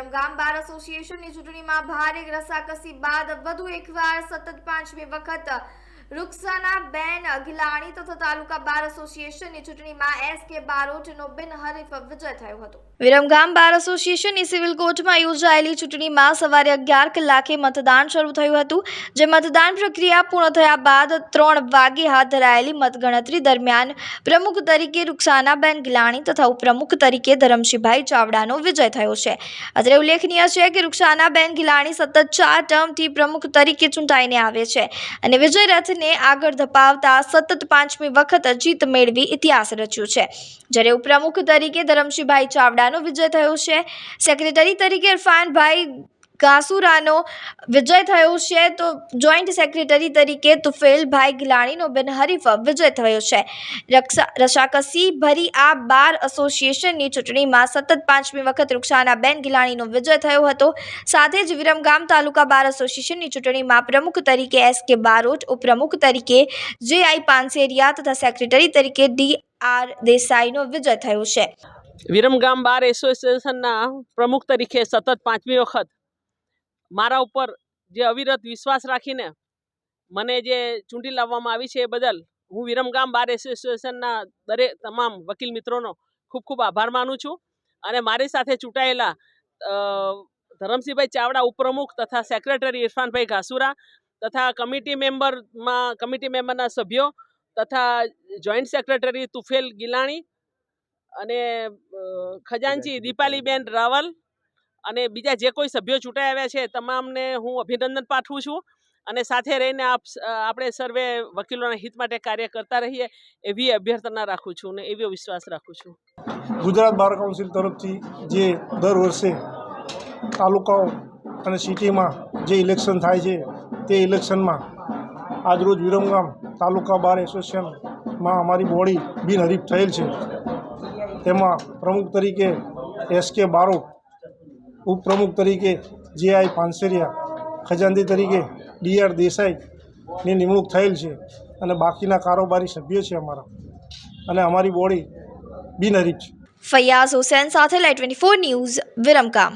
વિરમગામ બાર એસોસિએશનની ચૂંટણીમાં ભારે રસાકસી બાદ વધુ એકવાર સતત પાંચમી વખત રૂકસાના બેન ગિલાણી તથા તાલુકા બાર એસોસિએશનની ચૂંટણીમાં એસ કે બારોટનો બિનહરીફ વિજય થયો હતો. વિરમગામ બાર એસોસિએશનની સિવિલ કોર્ટમાં યોજાયેલી ચૂંટણીમાં સવારે અગિયાર કલાકે મતદાન શરૂ થયું હતું, જે મતદાન પ્રક્રિયા પૂર્ણ થયા બાદ ત્રણ વાગે હાથ ધરાયેલી મતગણતરી દરમિયાન પ્રમુખ તરીકે રૂકસાનાબેન ગિલાણી તથા ઉપપ્રમુખ તરીકે ધરમસિંહભાઈ ચાવડાનો વિજય થયો છે. અત્રે ઉલ્લેખનીય છે કે રૂકસાનાબેન ગિલાણી સતત ચાર ટર્મથી પ્રમુખ તરીકે ચૂંટાઈને આવે છે અને વિજય રથને આગળ ધપાવતા સતત પાંચમી વખત જીત મેળવી ઇતિહાસ રચ્યું છે. જ્યારે ઉપપ્રમુખ તરીકે ધરમશીભાઈ ચાવડાનો વિજય થયો છે, સેક્રેટરી તરીકે ઇરફાનભાઈ ઘાસુરાનો વિજય થયો છે, તો જોઈન્ટ સેક્રેટરી તરીકે તુફેલભાઈ ગિલાણીનો બિનહરીફ વિજય થયો છે. રસાકસી ભરી આ બાર એસોસિએશનની ચૂંટણીમાં સતત પાંચમી વખત રૂક્ષાનાબેન ગિલાણીનો વિજય થયો હતો. સાથે જ વિરમગામ તાલુકા બાર એસોસિએશનની ચૂંટણીમાં પ્રમુખ તરીકે એસ કે બારોટ, ઉપપ્રમુખ તરીકે જે આઈ પાનસેરિયા તથા સેક્રેટરી તરીકે ડી આર દેસાઈનો વિજય થયો છે. વિરમગામ બાર એસોસિએશનના પ્રમુખ તરીકે સતત પાંચમી વખત મારા ઉપર જે અવિરત વિશ્વાસ રાખીને મને જે ચૂંટી લાવવામાં આવી છે એ બદલ હું વિરમગામ બાર એસોસિએશનના દરેક તમામ વકીલ મિત્રોનો ખૂબ ખૂબ આભાર માનું છું અને મારી સાથે ચૂંટાયેલા ધરમસિંહભાઈ ચાવડા ઉપપ્રમુખ તથા સેક્રેટરી ઇરફાનભાઈ ઘાસુરા તથા કમિટી મેમ્બરમાં કમિટી મેમ્બરના સભ્યો તથા જોઈન્ટ સેક્રેટરી તુફેલ ગિલાણી અને ખજાનચી દીપાલીબેન રાવલ અને બીજા જે કોઈ સભ્યો ચૂંટાઈ આવ્યા છે, તમામને હું અભિનંદન પાઠવું છું. અને સાથે રહીને આપ આપણે સર્વે વકીલોના હિત માટે કાર્ય કરતા રહીએ, એવી અભ્યર્થના રાખું છું અને એવો વિશ્વાસ રાખું છું. ગુજરાત બાર કાઉન્સિલ તરફથી જે દર વર્ષે તાલુકાઓ અને સિટીમાં જે ઇલેક્શન થાય છે, તે ઇલેક્શનમાં આજરોજ વિરમગામ તાલુકા બાર એસોસિએશનમાં અમારી બોડી બિનહરીફ થયેલ છે. તેમાં પ્રમુખ તરીકે એસ કે બારોટ ઉપપ્રમુખ તરીકે જે આઈ પાનસેરિયા, ખજાનદી તરીકે ડી આર દેસાઈની નિમણૂક થયેલ છે અને બાકીના કારોબારી સભ્યો છે અમારા. અને અમારી બોડી બિનહરીફ છે. ફૈયાઝ હુસેન સાથે લાઈ ટ્વેન્ટી ફોર ન્યૂઝ વિરમગામ.